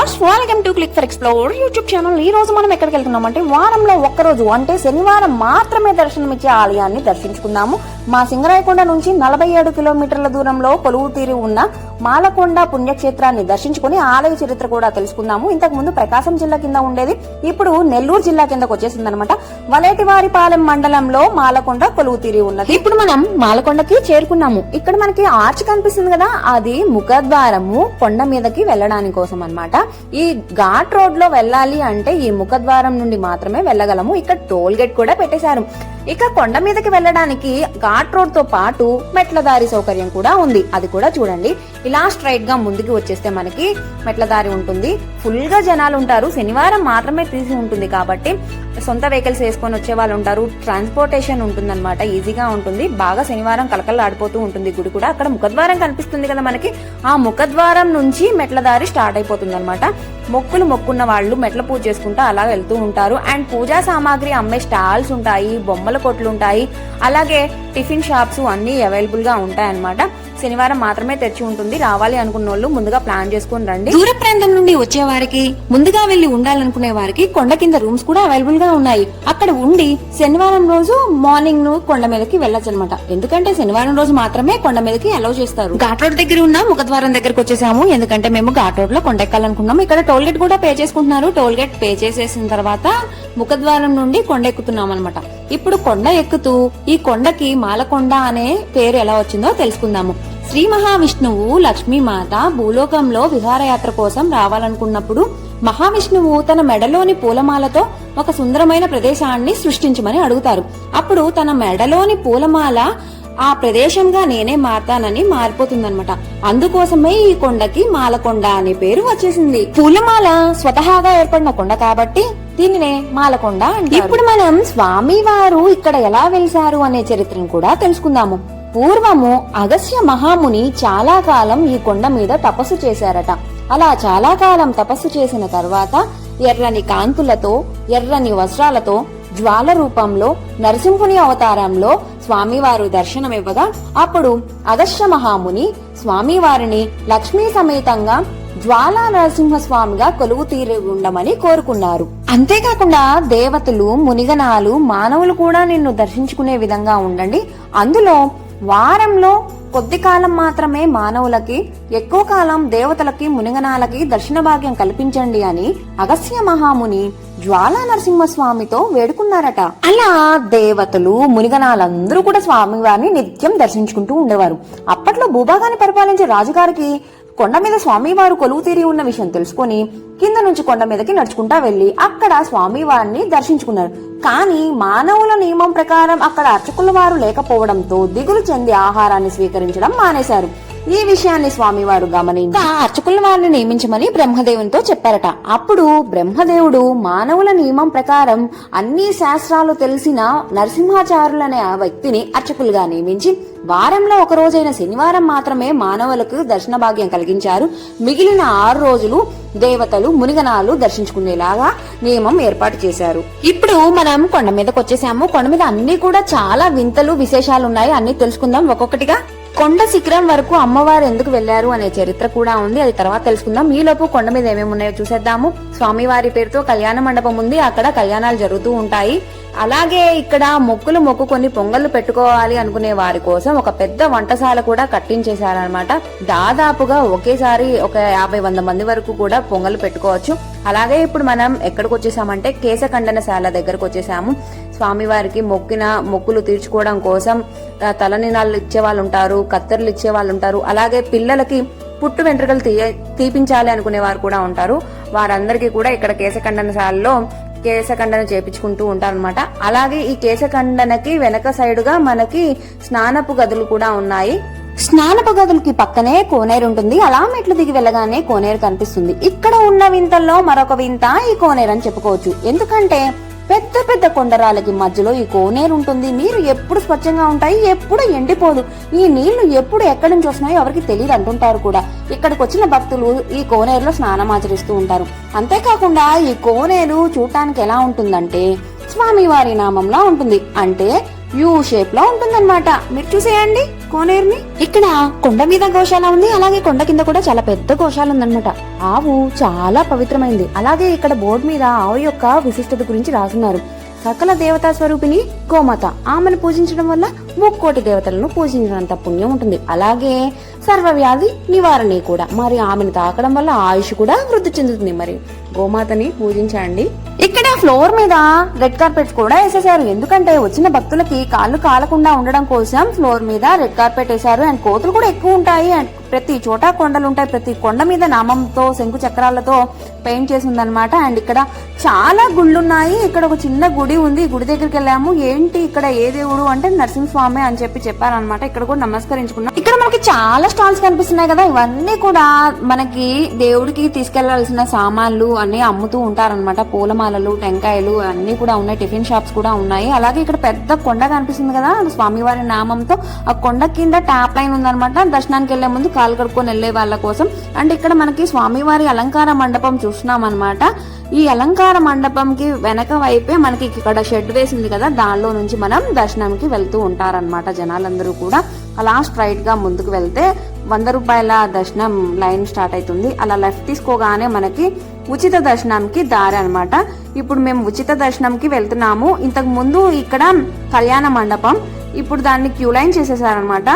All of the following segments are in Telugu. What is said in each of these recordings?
Welcome to click for explore YouTube channel ఈ రోజు మనం ఎక్కడికి వెళ్తున్నాం అంటే వారంలో ఒక్క రోజు అంటే శనివారం మాత్రమే దర్శనమిచ్చే ఆలయాన్ని దర్శించుకుందాము. మా సింగరాయకొండ నుంచి నలభై ఏడు కిలోమీటర్ల దూరంలో కొలువు తీరి ఉన్న మాలకొండ పుణ్యక్షేత్రాన్ని దర్శించుకుని ఆలయ చరిత్ర కూడా తెలుసుకుందాము. ఇంతకు ముందు ప్రకాశం జిల్లా కింద ఉండేది. ఇప్పుడు నెల్లూరు జిల్లా కిందకు వచ్చేసింది అనమాట వలేటివారిపాలెం మండలంలో మాలకొండ కొలువు తీరి ఉన్నది. ఇప్పుడు మనం మాలకొండకి చేరుకున్నాము. ఇక్కడ మనకి ఆర్చ్ కనిపిస్తుంది కదా. అది ముఖద్వారము కొండ మీదకి వెళ్ళడానికి కోసం అనమాట ఈ ఘాట్ రోడ్లో వెళ్ళాలి అంటే ఈ ముఖద్వారం నుండి మాత్రమే వెళ్ళగలము. ఇక్కడ టోల్ గేట్ కూడా పెట్టేశారు. ఇక కొండ మీదకి వెళ్ళడానికి ఘాట్ రోడ్తో పాటు మెట్ల దారి సౌకర్యం కూడా ఉంది. అది కూడా చూడండి. ఇలా స్ట్రైట్గా ముందుకు వచ్చేస్తే మనకి మెట్ల దారి ఉంటుంది. ఫుల్గా జనాలు ఉంటారు. శనివారం మాత్రమే తీసి ఉంటుంది కాబట్టి సొంత వెహికల్స్ వేసుకొని వచ్చే వాళ్ళు ఉంటారు. ట్రాన్స్పోర్టేషన్ ఉంటుంది అనమాట ఈజీగా ఉంటుంది. బాగా శనివారం కలకలాడిపోతూ ఆడిపోతూ ఉంటుంది. గుడి కూడా అక్కడ ముఖద్వారం కనిపిస్తుంది కదా మనకి. ఆ ముఖద్వారం నుంచి మెట్ల దారి స్టార్ట్ అయిపోతుంది అనమాట మొక్కులు మొక్కున్న వాళ్ళు మెట్ల పూజ చేసుకుంటూ అలా వెళ్తూ ఉంటారు. అండ్ పూజా సామాగ్రి అమ్మే స్టాల్స్ ఉంటాయి బొమ్మల కొట్లు ఉంటాయి అలాగే టిఫిన్ షాప్స్ అన్నీ అవైలబుల్గా శనివారం మాత్రమే తెరిచి ఉంటుంది. రావాలి అనుకున్న వాళ్ళు ముందుగా ప్లాన్ చేసుకుని రండి. దూర ప్రాంతం నుండి వచ్చే వారికి ముందుగా వెళ్ళి ఉండాలనుకునే వారికి కొండ కింద రూమ్స్ కూడా అవైలబుల్గా ఉన్నాయి. అక్కడ ఉండి శనివారం రోజు మార్నింగ్ను కొండ మీదకి వెళ్ళొచ్చు అనమాట ఎందుకంటే శనివారం రోజు మాత్రమే కొండ మీదకి అలౌ చేస్తారు. ఘాట్ రోడ్ దగ్గర ఉన్న ముఖద్వారం దగ్గరకు వచ్చేసాము. ఎందుకంటే మేము ఘాట్ రోడ్లో కొండ ఎక్కాలనుకున్నాము ఇక్కడ టోల్ గేట్ కూడా పే చేసుకుంటున్నారు. టోల్ గేట్ పే చేసేసిన తర్వాత ముఖద్వారం నుండి కొండ ఎక్కుతున్నాం అనమాట ఇప్పుడు కొండ ఎక్కుతూ ఈ కొండకి మాలకొండ అనే పేరు ఎలా వచ్చిందో తెలుసుకుందాము. శ్రీ మహావిష్ణువు లక్ష్మీమాత భూలోకంలో విహారయాత్ర కోసం రావాలనుకున్నప్పుడు మహావిష్ణువు తన మెడలోని పూలమాలతో ఒక సుందరమైన ప్రదేశాన్ని సృష్టించమని అడుగుతారు. అప్పుడు తన మెడలోని పూలమాల ఆ ప్రదేశంగా నేనే మారతానని మారిపోతుందన్నమాట. అందుకోసమే ఈ కొండకి మాలకొండ అనే పేరు వచ్చేసింది. పూలమాల స్వతహాగా ఏర్పడిన కొండ కాబట్టి దీనినే మాలకొండ అంటారు. ఇప్పుడు మనం స్వామి వారు ఇక్కడ ఎలా వెలిసారు అనే చరిత్రను కూడా తెలుసుకుందాము. పూర్వము అగస్య మహాముని చాలా కాలం ఈ కొండ మీద తపస్సు చేశారట. అలా చాలా కాలం తపస్సు చేసిన తర్వాత ఎర్రని కాంతులతో ఎర్రని వస్త్రాలతో జ్వాల రూపంలో నరసింహుని అవతారంలో స్వామివారు దర్శనమివ్వగా అప్పుడు అగస్య మహాముని స్వామివారిని లక్ష్మీ సమేతంగా జ్వాలా నరసింహస్వామిగా కొలువు తీరి ఉండమని కోరుకున్నారు. అంతేకాకుండా దేవతలు మునిగనాలు మానవులు కూడా నిన్ను దర్శించుకునే విధంగా ఉండండి. అందులో వారంలో కొద్ది కాలం మాత్రమే మానవులకి ఎక్కువ కాలం దేవతలకి మునిగనాలకి దర్శన భాగ్యం కల్పించండి అని అగస్య మహాముని జ్వాలా నరసింహస్వామితో వేడుకున్నారట. అలా దేవతలు మునిగనాలందరూ కూడా స్వామివారిని నిత్యం దర్శించుకుంటూ ఉండేవారు. అప్పట్లో భూభాగాన్ని పరిపాలించే రాజుగారికి కొండ మీద స్వామివారు కొలువు తీరి ఉన్న విషయం తెలుసుకొని కింద నుంచి కొండ మీదకి నడుచుకుంటా వెళ్ళి అక్కడ స్వామివారిని దర్శించుకున్నారు. కానీ మానవుల నియమం ప్రకారం అక్కడ అర్చకుల వారు లేకపోవడంతో దిగులు చెంది ఆహారాన్ని స్వీకరించడం మానేశారు. ఈ విషయాన్ని స్వామివారు గమనించి అర్చకుల వారిని నియమించమని బ్రహ్మదేవునితో చెప్పారట. అప్పుడు బ్రహ్మదేవుడు మానవుల నియమం ప్రకారం అన్ని శాస్త్రాలు తెలిసిన నరసింహాచారులనే ఆ వ్యక్తిని అర్చకులుగా నియమించి వారంలో ఒక రోజైన శనివారం మాత్రమే మానవులకు దర్శన భాగ్యం కలిగించారు. మిగిలిన ఆరు రోజులు దేవతలు మునిగనాలు దర్శించుకునేలాగా నియమం ఏర్పాటు చేశారు. ఇప్పుడు మనం కొండ మీదకి వచ్చేసాము కొండ మీద అన్ని కూడా చాలా వింతలు విశేషాలు ఉన్నాయి అన్ని తెలుసుకుందాం ఒక్కొక్కటిగా. కొండ శిఖరం వరకు అమ్మవారు ఎందుకు వెళ్ళారు అనే చరిత్ర కూడా ఉంది. అది తర్వాత తెలుసుకుందాం. ఈలోపు లోపు కొండ మీద ఏమేమి ఉన్నాయో చూసేద్దాము. స్వామివారి పేరుతో కళ్యాణ మండపం ఉంది. అక్కడ కళ్యాణాలు జరుగుతూ ఉంటాయి. అలాగే ఇక్కడ మొక్కులు మొక్కుకొని పొంగళ్ళు పెట్టుకోవాలి అనుకునే వారి కోసం ఒక పెద్ద వంటశాల కూడా కట్టించేశారనమాట దాదాపుగా ఒకేసారి ఒక యాభై వంద మంది వరకు కూడా పొంగలు పెట్టుకోవచ్చు. అలాగే ఇప్పుడు మనం ఎక్కడికి వచ్చేసామంటే కేశఖండనశాల దగ్గరకు వచ్చేసాము. స్వామివారికి మొక్కిన మొక్కులు తీర్చుకోవడం కోసం తలనినాలు తలనినాళ్ళు ఇచ్చే వాళ్ళు ఉంటారు కత్తెరలు ఇచ్చే వాళ్ళు ఉంటారు అలాగే పిల్లలకి పుట్టు వెంట్రుకలు తీయ తీపించాలి అనుకునే వారు కూడా ఉంటారు. వారందరికీ కూడా ఇక్కడ కేశఖండనశాలలో కేశఖండన చేపించుకుంటూ ఉంటారనమాట అలాగే ఈ కేశఖండనకి వెనక సైడుగా మనకి స్నానపు గదులు కూడా ఉన్నాయి. స్నానపు గదులకి పక్కనే కోనేరు ఉంటుంది. అలా మెట్లు దిగి వెళ్ళగానే కోనేరు కనిపిస్తుంది. ఇక్కడ ఉన్న వింతల్లో మరొక వింత ఈ కోనేరు అని చెప్పుకోవచ్చు. ఎందుకంటే పెద్ద పెద్ద కొండరాలకి మధ్యలో ఈ కోనేరు ఉంటుంది నీరు ఎప్పుడు స్వచ్ఛంగా ఉంటాయి ఎప్పుడు ఎండిపోదు. ఈ నీళ్ళు ఎప్పుడు ఎక్కడి నుంచి వస్తున్నాయో ఎవరికి తెలియదు అంటుంటారు కూడా. ఇక్కడికి వచ్చిన భక్తులు ఈ కోనేరులో స్నానం ఆచరిస్తూ ఉంటారు. అంతేకాకుండా ఈ కోనేరు చూడటానికి ఎలా ఉంటుందంటే స్వామివారి నామంలా ఉంటుంది. అంటే యూ షేప్లో ఉంటుందన్నమాట. మీరు చూసేయండి. కోనేరుని? ఇక్కడ కొండ మీద గోశాల ఉంది అలాగే కొండ కింద కూడా చాలా పెద్ద గోశాల ఉందన్నమాట. ఆవు చాలా పవిత్రమైంది. అలాగే ఇక్కడ బోర్డు మీద ఆవు యొక్క విశిష్టత గురించి రాసున్నారు సకల దేవతా స్వరూపిణి గోమాత. ఆమెను పూజించడం వల్ల ముక్కోటి దేవతలను పూజించినంత పుణ్యం ఉంటుంది. అలాగే సర్వవ్యాధి నివారణి కూడా. మరి ఆమెను తాకడం వల్ల ఆయుష్ కూడా వృద్ధి చెందుతుంది మరి. గోమాతని పూజించండి. ఇక్కడ ఫ్లోర్ మీద రెడ్ కార్పెట్స్ కూడా వేసేసారు ఎందుకంటే వచ్చిన భక్తులకి కాళ్ళు కాలకుండా ఉండడం కోసం ఫ్లోర్ మీద రెడ్ కార్పెట్ వేశారు. అండ్ కోతులు కూడా ఎక్కువ ఉంటాయి. అండ్ ప్రతి చోట కొండలు ఉంటాయి. ప్రతి కొండ మీద నామంతో శంకు చక్రాలతో పెయింట్ చేసి ఉందన్నమాట. అండ్ ఇక్కడ చాలా గుళ్ళు ఉన్నాయి. ఇక్కడ ఒక చిన్న గుడి ఉంది. గుడి దగ్గరికి వెళ్ళాము. ఏంటి ఇక్కడ ఏ దేవుడు అంటే స్వామి అని చెప్పి చెప్పారనమాట ఇక్కడ కూడా నమస్కరించుకున్నాం. ఇక్కడ మనకి చాలా స్టాల్స్ కనిపిస్తున్నాయి కదా. ఇవన్నీ కూడా మనకి దేవుడికి తీసుకెళ్ళాల్సిన సామాన్లు అన్ని అమ్ముతూ ఉంటారన్నమాట. పూలమాలలు టెంకాయలు అన్ని కూడా ఉన్నాయి. టిఫిన్ షాప్స్ కూడా ఉన్నాయి. అలాగే ఇక్కడ పెద్ద కొండ కనిపిస్తుంది కదా. స్వామివారి నామంతో ఆ కొండ కింద ట్యాప్ లైన్ ఉందన్నమాట. దర్శనానికి వెళ్ళే ముందు కాలు కడుక్కొని వెళ్ళే వాళ్ళ కోసం. అండ్ ఇక్కడ మనకి స్వామివారి అలంకార మండపం చూస్తున్నాం అనమాట ఈ అలంకార మండపంకి వెనక వైపే మనకి ఇక్కడ షెడ్ వేసింది కదా దానిలో నుంచి మనం దర్శనంకి వెళ్తూ ఉంటారనమాట జనాలందరూ కూడా. అలా స్ట్రైట్గా ముందుకు వెళ్తే వంద రూపాయల దర్శనం లైన్ స్టార్ట్ అవుతుంది. అలా లెఫ్ట్ తీసుకోగానే మనకి ఉచిత దర్శనంకి దారి అనమాట ఇప్పుడు మేము ఉచిత దర్శనంకి వెళ్తున్నాము. ఇంతకు ముందు ఇక్కడ కళ్యాణ మండపం ఇప్పుడు దాన్ని క్యూ లైన్ చేసేసారనమాట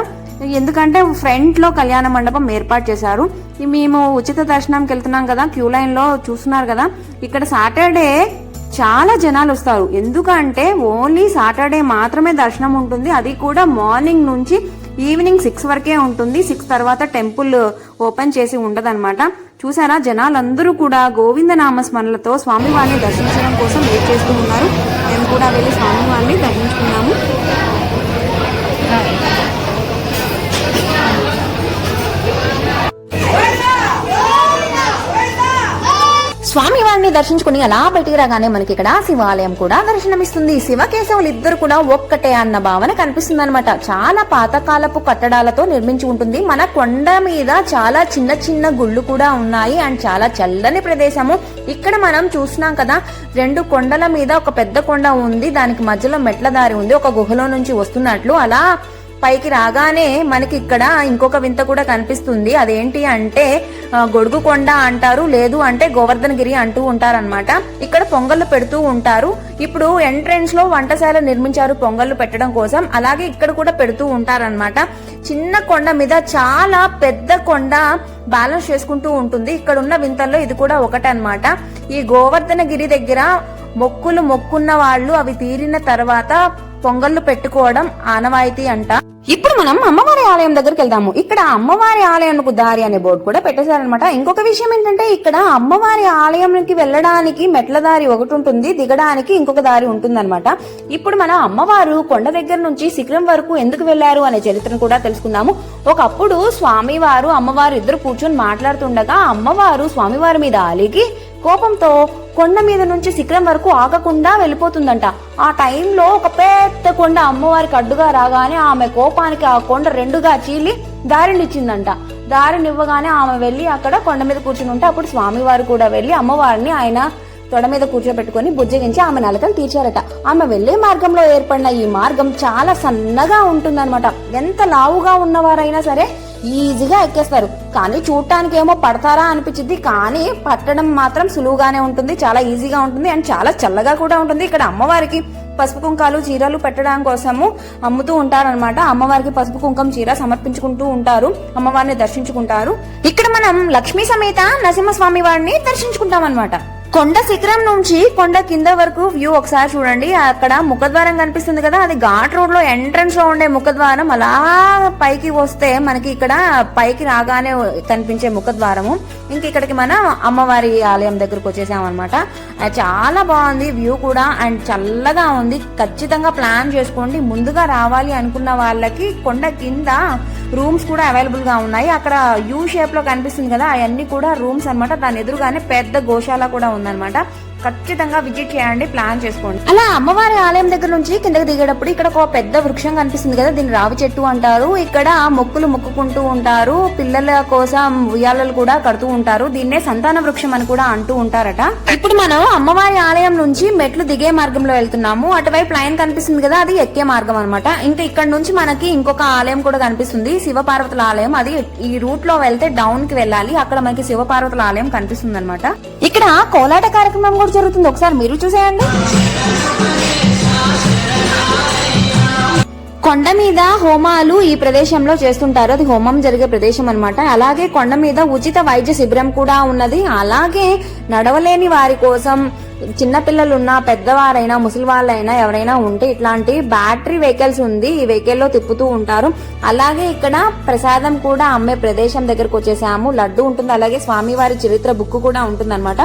ఎందుకంటే ఫ్రంట్లో కళ్యాణ మండపం ఏర్పాటు చేశారు. మేము ఉచిత దర్శనంకి వెళ్తున్నాం కదా క్యూ లైన్లో చూస్తున్నారు కదా. ఇక్కడ సాటర్డే చాలా జనాలు వస్తారు. ఎందుకంటే ఓన్లీ సాటర్డే మాత్రమే దర్శనం ఉంటుంది. అది కూడా మార్నింగ్ నుంచి ఈవినింగ్ సిక్స్ వరకే ఉంటుంది. సిక్స్ తర్వాత టెంపుల్ ఓపెన్ చేసి ఉండదన్నమాట. చూసారా జనాలందరూ కూడా గోవింద నామస్మరణలతో స్వామివారిని దర్శించడం కోసం వెయిట్ చేస్తూ ఉన్నారు. మేము కూడా వెళ్ళి స్వామివారిని దర్శించుకున్నాము. స్వామివారిని దర్శించుకుని అలా బయటికి రాగానే మనకి ఇక్కడ శివాలయం కూడా దర్శనమిస్తుంది. శివకేశవులు ఇద్దరు కూడా ఒక్కటే అన్న భావన కనిపిస్తుంది అనమాట చాలా పాతకాలపు కట్టడాలతో నిర్మించి ఉంటుంది. మన కొండ మీద చాలా చిన్న చిన్న గుళ్ళు కూడా ఉన్నాయి అండ్ చాలా చల్లని ప్రదేశము. ఇక్కడ మనం చూసినాం కదా రెండు కొండల మీద ఒక పెద్ద కొండ ఉంది. దానికి మధ్యలో మెట్ల దారి ఉంది. ఒక గుహలో నుంచి వస్తున్నట్లు అలా పైకి రాగానే మనకి ఇక్కడ ఇంకొక వింత కూడా కనిపిస్తుంది. అదేంటి అంటే గొడుగు కొండ అంటారు లేదు అంటే గోవర్ధనగిరి అంటూ ఉంటారనమాట ఇక్కడ పొంగళ్ళు పెడుతూ ఉంటారు. ఇప్పుడు ఎంట్రెన్స్లో వంటశాల నిర్మించారు పొంగళ్ళు పెట్టడం కోసం. అలాగే ఇక్కడ కూడా పెడుతూ ఉంటారనమాట చిన్న కొండ మీద చాలా పెద్ద కొండ బ్యాలెన్స్ చేసుకుంటూ ఉంటుంది. ఇక్కడ ఉన్న వింతల్లో ఇది కూడా ఒకటే అన్నమాట ఈ గోవర్ధనగిరి దగ్గర మొక్కులు మొక్కున్న వాళ్ళు అవి తీరిన తర్వాత పొంగళ్ళు పెట్టుకోవడం ఆనవాయితీ అంట. ఇప్పుడు మనం అమ్మవారి ఆలయం దగ్గరికి వెళ్దాము. ఇక్కడ అమ్మవారి ఆలయంకు దారి అనే బోర్డు కూడా పెట్టేశారనమాట ఇంకొక విషయం ఏంటంటే ఇక్కడ అమ్మవారి ఆలయంకి వెళ్ళడానికి మెట్ల దారి ఒకటి ఉంటుంది దిగడానికి ఇంకొక దారి ఉంటుందన్నమాట. ఇప్పుడు మనం అమ్మవారు కొండ దగ్గర నుంచి శిఖరం వరకు ఎందుకు వెళ్ళారు అనే చరిత్రను కూడా తెలుసుకుందాము. ఒకప్పుడు స్వామివారు అమ్మవారు ఇద్దరు కూర్చొని మాట్లాడుతుండగా అమ్మవారు స్వామివారి మీద అలిగి కోపంతో కొండ మీద నుంచి శిఖరం వరకు ఆగకుండా వెళ్ళిపోతుందంట. ఆ టైంలో ఒక పెద్ద కొండ అమ్మవారికి అడ్డుగా రాగానే ఆమె కోపానికి ఆ కొండ రెండుగా చీలి దారినిచ్చిందంట. దారినివ్వగానే ఆమె వెళ్ళి అక్కడ కొండ మీద కూర్చుని ఉంటే అప్పుడు స్వామివారు కూడా వెళ్ళి అమ్మవారిని ఆయన తొడ మీద కూర్చోబెట్టుకుని బుజ్జగించి ఆమె నలకలు తీర్చారట. ఆమె వెళ్ళే మార్గంలో ఏర్పడిన ఈ మార్గం చాలా సన్నగా ఉంటుందన్నమాట. ఎంత లావుగా ఉన్నవారైనా సరే ఈజీగా ఎక్కేస్తారు. కానీ చూడటానికి ఏమో పడతారా అనిపించింది కానీ పట్టడం మాత్రం సులువుగానే ఉంటుంది. చాలా ఈజీగా ఉంటుంది. అండ్ చాలా చల్లగా కూడా ఉంటుంది. ఇక్కడ అమ్మవారికి పసుపు కుంకాలు చీరలు పెట్టడం కోసము అమ్ముతూ ఉంటారనమాట అమ్మవారికి పసుపు కుంకం చీర సమర్పించుకుంటూ ఉంటారు. అమ్మవారిని దర్శించుకుంటారు. ఇక్కడ మనం లక్ష్మీ సమేత నరసింహస్వామి వారిని దర్శించుకుంటాం అనమాట కొండ శిఖరం నుంచి కొండ కింద వరకు వ్యూ ఒకసారి చూడండి. అక్కడ ముఖద్వారం కనిపిస్తుంది కదా అది ఘాట్ రోడ్లో ఎంట్రన్స్లో ఉండే ముఖద్వారం. అలా పైకి వస్తే మనకి ఇక్కడ పైకి రాగానే కనిపించే ముఖద్వారము. ఇంక ఇక్కడికి మనం అమ్మవారి ఆలయం దగ్గరకు వచ్చేసాం అనమాట చాలా బాగుంది వ్యూ కూడా. అండ్ చల్లగా ఉంది. ఖచ్చితంగా ప్లాన్ చేసుకోండి. ముందుగా రావాలి అనుకున్న వాళ్ళకి కొండ కింద రూమ్స్ కూడా అవైలబుల్గా ఉన్నాయి. అక్కడ యూ షేప్లో కనిపిస్తుంది కదా అవన్నీ కూడా రూమ్స్ అన్నమాట. దాని ఎదురుగానే పెద్ద గోశాల కూడా ఉందన్నమాట. ఖచ్చితంగా విజిట్ చేయండి ప్లాన్ చేసుకోండి. అలా అమ్మవారి ఆలయం దగ్గర నుంచి కిందకి దిగేటప్పుడు ఇక్కడ ఒక పెద్ద వృక్షం కనిపిస్తుంది కదా దీన్ని రావి చెట్టు అంటారు. ఇక్కడ మొక్కులు మొక్కుకుంటూ ఉంటారు. పిల్లల కోసం ఉయ్యాలలు కూడా కడుతూ ఉంటారు. దీన్నే సంతాన వృక్షం అని కూడా అంటూ ఉంటారట. ఇప్పుడు మనం అమ్మవారి ఆలయం నుంచి మెట్లు దిగే మార్గంలో వెళ్తున్నాము. అటువైపు లైన్ కనిపిస్తుంది కదా అది ఎక్కే మార్గం అనమాట ఇంకా ఇక్కడ నుంచి మనకి ఇంకొక ఆలయం కూడా కనిపిస్తుంది శివపార్వతుల ఆలయం. అది ఈ రూట్లో వెళ్తే డౌన్కి వెళ్ళాలి. అక్కడ మనకి శివపార్వతుల ఆలయం కనిపిస్తుంది అనమాట ఇక్కడ కోలాట కార్యక్రమం కూడా జరుగుతుంది. ఒకసారి మీరు చూసేయండి. కొండ మీద హోమాలు ఈ ప్రదేశంలో చేస్తుంటారు. అది హోమం జరిగే ప్రదేశం అన్నమాట. అలాగే కొండ మీద ఉచిత వైద్య శిబిరం కూడా ఉన్నది. అలాగే నడవలేని వారి కోసం చిన్నపిల్లలు ఉన్న పెద్దవారైనా ముసలి వాళ్ళైనా ఎవరైనా ఉంటే ఇట్లాంటి బ్యాటరీ వెహికల్స్ ఉంది ఈ వెహికల్లో తిప్పుతూ ఉంటారు. అలాగే ఇక్కడ ప్రసాదం కూడా అమ్మే ప్రదేశం దగ్గరకు వచ్చేసాము. లడ్డు ఉంటుంది అలాగే స్వామివారి చరిత్ర బుక్ కూడా ఉంటుంది అనమాట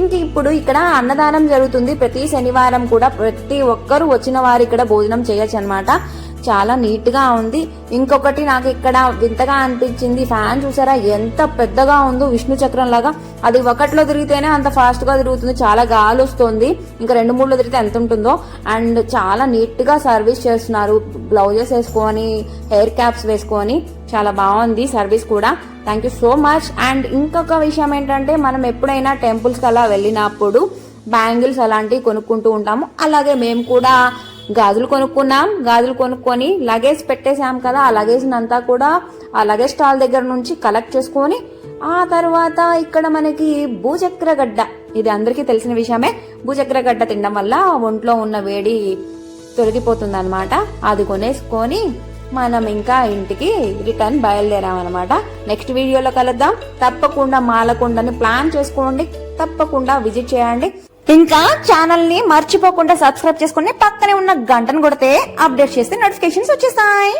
ఇంక ఇప్పుడు ఇక్కడ అన్నదానం జరుగుతుంది. ప్రతి శనివారం కూడా ప్రతి ఒక్కరు వచ్చిన వారు ఇక్కడ భోజనం చేయొచ్చు అనమాట చాలా నీట్గా ఉంది. ఇంకొకటి నాకు ఇక్కడ వింతగా అనిపించింది. ఫ్యాన్ చూసారా? ఎంత పెద్దగా ఉందో విష్ణు చక్రం లాగా. అది ఒకటిలో తిరిగితేనే అంత ఫాస్ట్గా తిరుగుతుంది. చాలా గాలి వస్తుంది. ఇంకా రెండు మూడులో తిరిగితే ఎంత ఉంటుందో. అండ్ చాలా నీట్గా సర్వీస్ చేస్తున్నారు. బ్లౌజెస్ వేసుకొని హెయిర్ క్యాప్స్ వేసుకొని. చాలా బాగుంది సర్వీస్ కూడా. Thank you so much and ఇంకొక విషయం ఏంటంటే మనం ఎప్పుడైనా టెంపుల్స్ అలా వెళ్ళినప్పుడు బ్యాంగిల్స్ అలాంటివి కొనుక్కుంటూ ఉంటాము. అలాగే మేము కూడా గాజులు కొనుక్కున్నాం. గాజులు కొనుక్కొని లగేజ్ పెట్టేశాం కదా ఆ లగేజ్ అంతా కూడా ఆ లగేజ్ స్టాల్ దగ్గర నుంచి కలెక్ట్ చేసుకొని ఆ తర్వాత ఇక్కడ మనకి భూచక్ర గడ్డ ఇది అందరికీ తెలిసిన విషయమే. భూచక్ర గడ్డ తినడం వల్ల ఒంట్లో ఉన్న వేడి తొలగిపోతుంది అనమాట అది కొనేసుకొని మనం ఇంకా ఇంటికి రిటర్న్ బయలుదేరాం అనమాట నెక్స్ట్ వీడియోలో కలుద్దాం. తప్పకుండా మాలకొండని ప్లాన్ చేసుకోండి. తప్పకుండా విజిట్ చేయండి. ఇంకా ఛానల్ని మర్చిపోకుండా సబ్స్క్రైబ్ చేసుకుని పక్కనే ఉన్న గంటను కొడితే అప్డేట్ చేస్తే నోటిఫికేషన్స్ వచ్చేస్తాయి.